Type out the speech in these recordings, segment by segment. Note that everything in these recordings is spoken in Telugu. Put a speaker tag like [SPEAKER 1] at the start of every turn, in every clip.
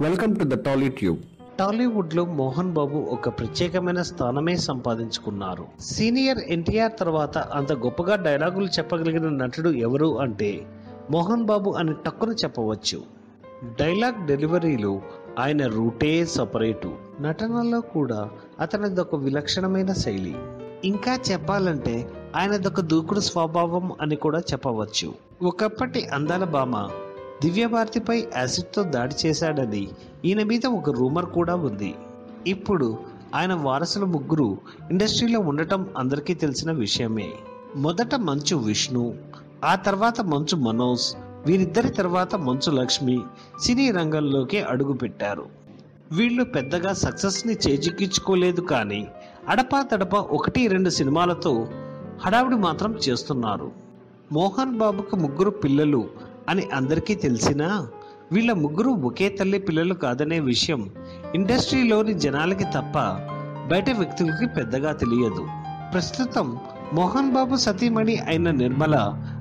[SPEAKER 1] Welcome to the Tolly tube
[SPEAKER 2] టాలీవుడ్లో మోహన్ బాబు ఒక ప్రత్యేకమైన స్థానమే సంపాదించుకున్నారు. సీనియర్ ఎన్టీఆర్ తర్వాత అంత గొప్పగా డైలాగులు చెప్పగలిగిన నటుడు ఎవరు అంటే మోహన్ బాబు అని టక్కున చెప్పవచ్చు. డైలాగ్ డెలివరీలో ఆయన రూటే సపరేటు. నటనలో కూడా అతనిదొక విలక్షణమైన శైలి. ఇంకా చెప్పాలంటే ఆయనదొక దూకుడు స్వభావం అని కూడా చెప్పవచ్చు. ఒకప్పటి అందాల భామ దివ్యభారతిపై యాసిడ్తో దాడి చేశాడని. ఈయన మీద ఒక రూమర్ కూడా ఉంది. ఇప్పుడు ఆయన వారసుల ముగ్గురు ఇండస్ట్రీలో ఉండటం అందరికీ తెలిసిన విషయమే. మొదట మంచు విష్ణు ఆ తర్వాత మంచు మనోజ్ వీరిద్దరి తర్వాత మంచు లక్ష్మి సినీ రంగంలోకి అడుగుపెట్టారు. వీళ్ళు పెద్దగా సక్సెస్ని చేజిక్కించుకోలేదు కానీ అడపా తడప ఒకటి రెండు సినిమాలతో హడావిడి మాత్రం చేస్తున్నారు. మోహన్ బాబుకు ముగ్గురు పిల్లలు అని అందరికీ తెలిసినా వీళ్ళ ముగ్గురు ఒకే తల్లి పిల్లలు కాదనే విషయం ఇండస్ట్రీలోని జనాలకి తప్ప బయట వ్యక్తులకి పెద్దగా తెలియదు. ప్రస్తుతం మోహన్ బాబు సతీమణి అయిన నిర్మల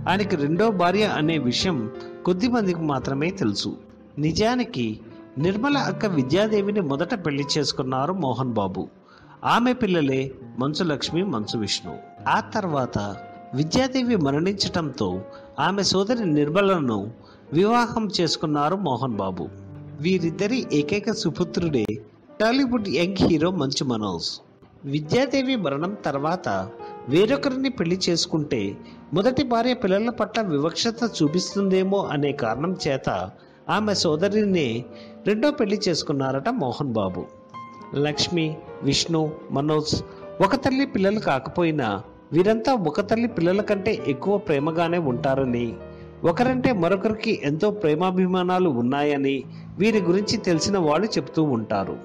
[SPEAKER 2] ఆయనకి రెండో భార్య అనే విషయం కొద్ది మందికి మాత్రమే తెలుసు. నిజానికి నిర్మల అక్క విద్యాదేవిని మొదట పెళ్ళి చేసుకున్నారు మోహన్ బాబు. ఆమె పిల్లలే మంచు లక్ష్మి మంచు విష్ణు. ఆ తర్వాత విద్యాదేవి మరణించటంతో ఆమె సోదరి నిర్మలను వివాహం చేసుకున్నారు మోహన్ బాబు. వీరిద్దరి ఏకైక సుపుత్రుడే టాలీవుడ్ యంగ్ హీరో మంచు మనోజ్. విద్యాదేవి మరణం తర్వాత వేరొకరిని పెళ్ళి చేసుకుంటే మొదటి భార్య పిల్లల పట్ల వివక్షత చూపిస్తుందేమో అనే కారణం చేత ఆమె సోదరిని రెండో పెళ్ళి చేసుకున్నారట మోహన్ బాబు. లక్ష్మి విష్ణు మనోజ్ ఒక తల్లి పిల్లలు కాకపోయినా వీరంతా ఒక తల్లి పిల్లల కంటే ఎక్కువ ప్రేమగానే ఉంటారని ఒకరంటే మరొకరికి ఎంతో ప్రేమాభిమానాలు ఉన్నాయని వీరి గురించి తెలిసిన వాళ్ళు చెప్తూ ఉంటారు.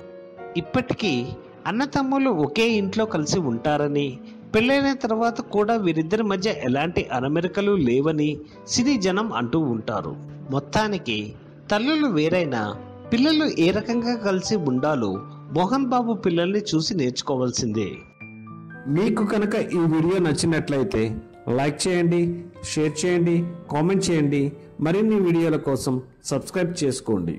[SPEAKER 2] ఇప్పటికీ అన్నతమ్ములు ఒకే ఇంట్లో కలిసి ఉంటారని పెళ్ళైన తర్వాత కూడా వీరిద్దరి మధ్య ఎలాంటి అనమెరికలు లేవని సినీ జనం అంటూ ఉంటారు. మొత్తానికి తల్లులు వేరైనా పిల్లలు ఏ రకంగా కలిసి ఉండాలో మోహన్ బాబు పిల్లల్ని చూసి నేర్చుకోవాల్సిందే.
[SPEAKER 1] మీకు కనుక ఈ వీడియో నచ్చినట్లయితే లైక్ చేయండి షేర్ చేయండి కామెంట్ చేయండి. మరిన్ని వీడియోల కోసం సబ్స్క్రైబ్ చేసుకోండి.